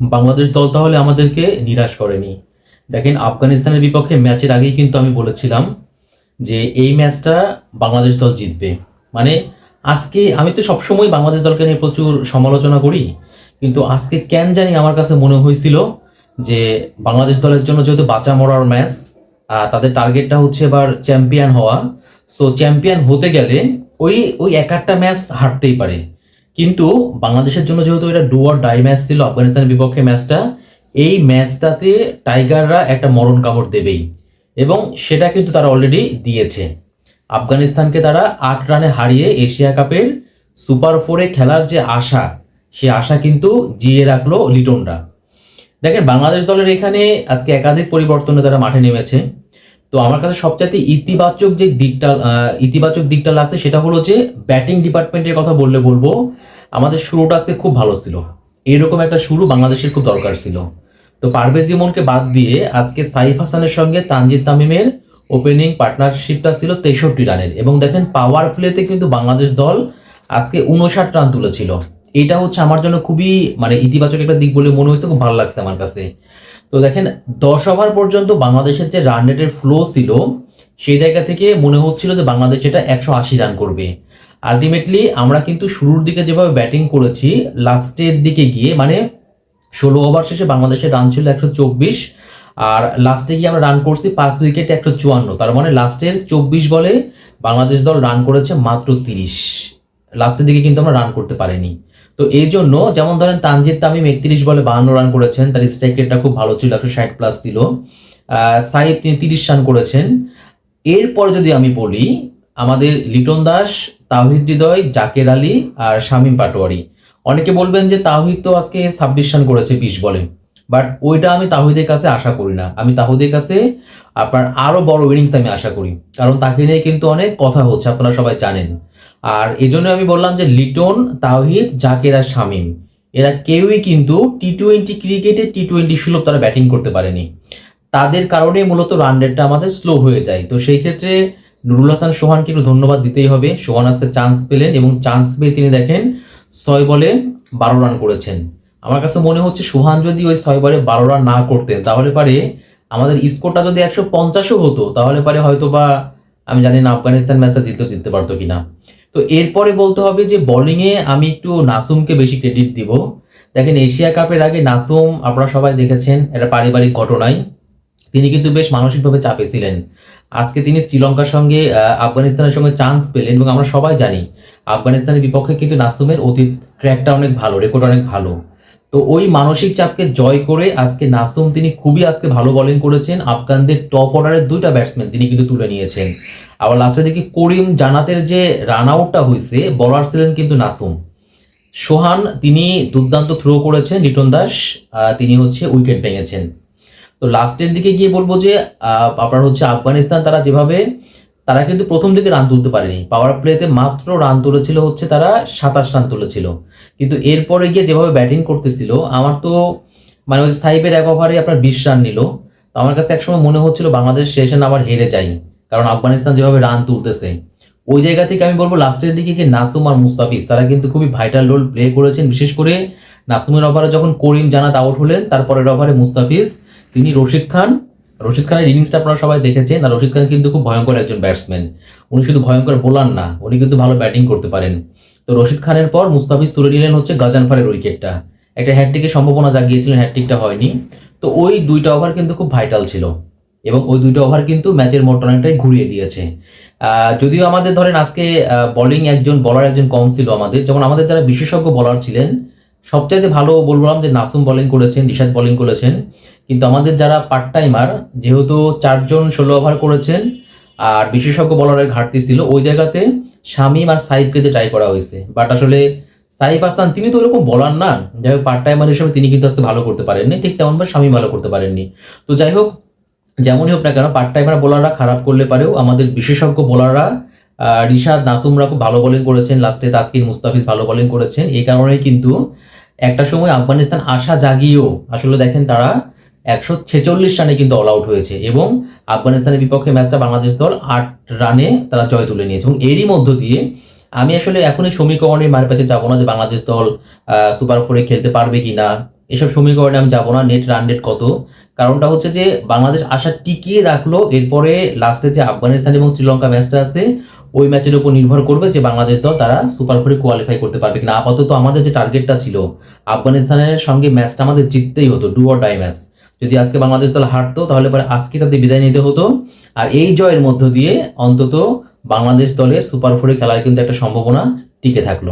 বাংলাদেশ দল তাহলে আমাদেরকে নিরাশ করেনি। দেখেন, আফগানিস্তানের বিপক্ষে ম্যাচের আগেই কিন্তু আমি বলেছিলাম যে এই ম্যাচটা বাংলাদেশ দল জিতবে। মানে আজকে আমি তো সবসময় বাংলাদেশ দলকে নিয়ে প্রচুর সমালোচনা করি, কিন্তু আজকে কেন জানি আমার কাছে মনে হয়েছিল যে বাংলাদেশ দলের জন্য যেহেতু বাঁচা মরার ম্যাচ তাদের টার্গেটটা হচ্ছে এবার চ্যাম্পিয়ন হওয়া। সো চ্যাম্পিয়ন হতে গেলে ওই ওই এক একটা ম্যাচ হারতেই পারে। কিন্তু বাংলাদেশের জন্য যেহেতু এটা ডু ডাই ম্যাচ ছিল আফগানিস্তানের বিপক্ষে ম্যাচটা এই ম্যাচটাতে টাইগাররা একটা মরণ কামড় দেবেই। এবং সেটা কিন্তু তারা অলরেডি দিয়েছে। আফগানিস্তানকে তারা আট রানে হারিয়ে এশিয়া কাপের সুপার ফোরে খেলার যে আশা সে আশা কিন্তু জিয়ে রাখল লিটনরা। দেখেন, বাংলাদেশ দলের এখানে আজকে একাধিক পরিবর্তনে তারা মাঠে নেমেছে। তো আমার কাছে সবচাইতে ইতিবাচক যে দিকটা ইতিবাচক দিকটা লাগছে সেটা হলো যে ব্যাটিং ডিপার্টমেন্টের কথা বললে বলব, আমাদের শুরুটা আজকে খুব ভালো ছিল। এরকম একটা শুরু বাংলাদেশের খুব দরকার ছিল। তো পারভেজ ইমনকে বাদ দিয়ে আজকে সাইফ হাসানের সঙ্গে তানজিদ তামিমের ওপেনিং পার্টনারশিপটা ছিল তেষট্টি রানের। এবং দেখেন পাওয়ার প্লেতে কিন্তু বাংলাদেশ দল আজকে উনষাট রান তুলেছিল। এটা হচ্ছে আমার জন্য খুবই মানে ইতিবাচক একটা দিক বলে মনে হয়েছে, খুব ভালো লাগছে আমার কাছে। তো দেখেন, দশ ওভার পর্যন্ত বাংলাদেশের যে রান রেটের ফ্লো ছিল, সেই জায়গা থেকে মনে হচ্ছিল যে বাংলাদেশ এটা একশো আশি রান করবে। আলটিমেটলি আমরা কিন্তু শুরুর দিকে যেভাবে ব্যাটিং করেছি লাস্টের দিকে গিয়ে মানে ষোলো ওভার শেষে বাংলাদেশের রান ছিল একশো চব্বিশ, আর লাস্টে গিয়ে আমরা রান করছি পাঁচ উইকেটে একশো চুয়ান্ন। তার মানে লাস্টের চব্বিশ বলে বাংলাদেশ দল রান করেছে মাত্র তিরিশ। লাস্টের দিকে কিন্তু আমরা রান করতে পারিনি। তো এই জন্য যেমন ধরেন তানজিদ তামিম একত্রিশ বলে বাহান্ন রান করেছেন, তার স্ট্রাইক রেটটা খুব ভালো ছিল, একশো ষাট প্লাস ছিল সাইফ তিনি তিরিশ রান করেছেন। এরপর যদি আমি বলি, আমাদের লিটন দাস তাহিদ হৃদয়, জাকের আলী আর শামীম পাটোয়ারি। অনেকে বলবেন যে তাহিদ তো আজকে ছাব্বিশ রান করেছে বিশ বলে বাট ওইটা আমি তাহিদের কাছে আশা করি না। আমি তাহিদের কাছে আপনার আরও বড় ইনিংস আমি আশা করি, কারণ তাকে নিয়ে কিন্তু অনেক কথা হচ্ছে, আপনারা সবাই জানেন। আর এই জন্য আমি বললাম যে লিটন, তাওহিদ, জাকের আর শামীম, এরা কেউই কিন্তু টি টোয়েন্টি ক্রিকেটে টি টোয়েন্টি সুলভ তারা ব্যাটিং করতে পারেনি। তাদের কারণে মূলত রান রেটটা আমাদের স্লো হয়ে যায়। তো সেই ক্ষেত্রে নুরুল হাসান সোহানকে একটু ধন্যবাদ দিতেই হবে। সোহান আজকে চান্স পেলেন এবং চান্স পেয়ে তিনি দেখেন ছয় বলে বারো রান করেছেন। আমার কাছে মনে হচ্ছে সোহান যদি ওই ছয় বলে বারো রান না করতেন, তাহলে পারে আমাদের স্কোরটা যদি একশো পঞ্চাশও হতো, তাহলে পারে হয়তো বা আমি জানি না, আফগানিস্তান ম্যাচটা জিতলেও জিততে পারতো কিনা। তো এরপরে বলতে হবে যে বলিংয়ে আমি একটু নাসুমকে বেশি ক্রেডিট দিব। দেখেন এশিয়া কাপের আগে নাসুম, আপনারা সবাই দেখেছেন, এটা পারিবারিক ঘটনায় তিনি কিন্তু বেশ মানসিকভাবে চাপে ছিলেন। আজকে তিনি শ্রীলঙ্কার সঙ্গে আফগানিস্তানের সঙ্গে চান্স পেলেন এবং আমরা সবাই জানি, আফগানিস্তানের বিপক্ষে কিন্তু নাসুমের অতীত ট্র্যাকটা অনেক ভালো রেকর্ড অনেক ভালো। তো ওই মানসিক চাপকে জয় করে আজকে নাসুম তিনি খুবই আজকে ভালো বলিং করেছেন। আফগানদের টপ অর্ডারের দুইটা ব্যাটসম্যান তিনি কিন্তু তুলে নিয়েছেন। আবার লাস্টে দেখি করিম জানাতের যে রান আউটটা হয়েছে বলার ছিলেন কিন্তু নাসুম সোহান, তিনি দুর্দান্ত থ্রো করেছেন, লিটন দাস তিনি হচ্ছে উইকেট ভেঙেছেন। তো লাস্টের দিকে গিয়ে বলব যে আপনার হচ্ছে আফগানিস্তান, তারা যেভাবে তারা কিন্তু প্রথম দিকে রান তুলতে পারেনি। পাওয়ার প্লেতে মাত্র রান তুলেছিল হচ্ছে তারা সাতাশ রান তুলেছিল। কিন্তু এরপরে গিয়ে যেভাবে ব্যাটিং করতেছিল, আমার তো মানে ওই সাইবের এক ওভারে আপনার বিশ রান নিল। তো আমার কাছে একসময় মনে হচ্ছিল বাংলাদেশ শেষে আবার হেরে যাই। কারণ আফগানিস্তান যেভাবে রান তুলতেছে। ওই জায়গা থেকে আমি বলব লাস্টের দিকে কি নাসুম আর মুস্তাফিজ, তারা কিন্তু খুবই ভাইটাল রোল প্লে করেছেন। বিশেষ করে নাসুমের ওভারে যখন করিম জানাত আউট হলেন, তারপরের ওভারে মুস্তাফিজ, তিনি রশিদ খান রশিদ খানের ইনিংসটা আপনারা সবাই দেখেছেন, আর রশিদ খান কিন্তু খুব ভয়ঙ্কর একজন ব্যাটসম্যান উনি শুধু ভয়ঙ্কর বোলার না, উনি কিন্তু ভালো ব্যাটিং করতে পারেন। তো রশিদ খানের পর মুস্তাফিজ তুলে নিলেন হচ্ছে গাজানফারের উইকেটটা। একটা হ্যাট্রিকের সম্ভাবনা জাগিয়েছিলেন হ্যাট্রিকটা হয়নি। তো ওই দুইটা ওভার কিন্তু খুব ভাইটাল ছিল। এবং ওই দুইটা ওভার কিন্তু ম্যাচের মোট অনেকটাই ঘুরিয়ে দিয়েছে। যদিও আমাদের ধরেন আজকে বোলিং একজন বলার একজন কম ছিল আমাদের। যেমন আমাদের যারা বিশেষজ্ঞ বলার ছিলেন, সবচাইতে ভালো বললাম যে নাসুম বোলিং করেছেন নিশাদ বোলিং করেছেন কিন্তু আমাদের যারা পার্ট টাইমার যেহেতু চারজন ষোলো ওভার করেছেন, আর বিশেষজ্ঞ বলারের ঘাটতি ছিল, ওই জায়গাতে শামিম আর সাইফকে দিয়ে ট্রাই করা হয়েছে। বাট আসলে সাইফ হাসান, তিনি তো ওরকম বলার না। যাই হোক পার্ট টাইমার হিসেবে তিনি কিন্তু আজকে ভালো করতে পারেননি। ঠিক তেমনভাবে স্বামী ভালো করতে পারেননি। তো যাই হোক, যেমনই হোক না কেন পার্ট টাইমার বোলাররা খারাপ করলে পারেও আমাদের বিশেষজ্ঞ বোলাররা রিশাদ নাসুমরা খুব ভালো বোলিং করেছেন। লাস্টে তাসকিন মুস্তাফিজ ভালো বোলিং করেছেন। এই কারণেই কিন্তু একটা সময় আফগানিস্তান আশা জাগিয়েও, আসলে দেখেন তারা একশো ছেচল্লিশ রানে কিন্তু অল আউট হয়েছে এবং আফগানিস্তানের বিপক্ষে ম্যাচটা বাংলাদেশ দল আট রানে তারা জয় তুলে নিয়েছে এবং এরই মধ্য দিয়ে আমি আসলে এখনই সমীকরণের মার কাছে যাব না যে বাংলাদেশ দল সুপার ফোরে খেলতে পারবে কি না এসব সমীকরণে আমি যাব না নেট রান রেট কত। কারণটা হচ্ছে যে বাংলাদেশ আশা টিকিয়ে রাখল, এরপরে লাস্টে যে আফগানিস্তান এবং শ্রীলঙ্কা ম্যাচটা আছে, ওই ম্যাচের উপর নির্ভর করবে যে বাংলাদেশ দল তারা সুপার ফোরে কোয়ালিফাই করতে পারবে কিনা। আপাতত আমাদের যে টার্গেটটা ছিল, আফগানিস্তানের সঙ্গে ম্যাচটা আমাদের জিততেই হতো ডু অর ডাই ম্যাচ যদি আজকে বাংলাদেশ দল হারতো, তাহলে পরে আজকে তাদের বিদায় নিতে হতো। আর এই জয়ের মধ্য দিয়ে অন্তত বাংলাদেশ দলের সুপার ফোরে খেলার কিন্তু একটা সম্ভাবনা টিকে থাকল।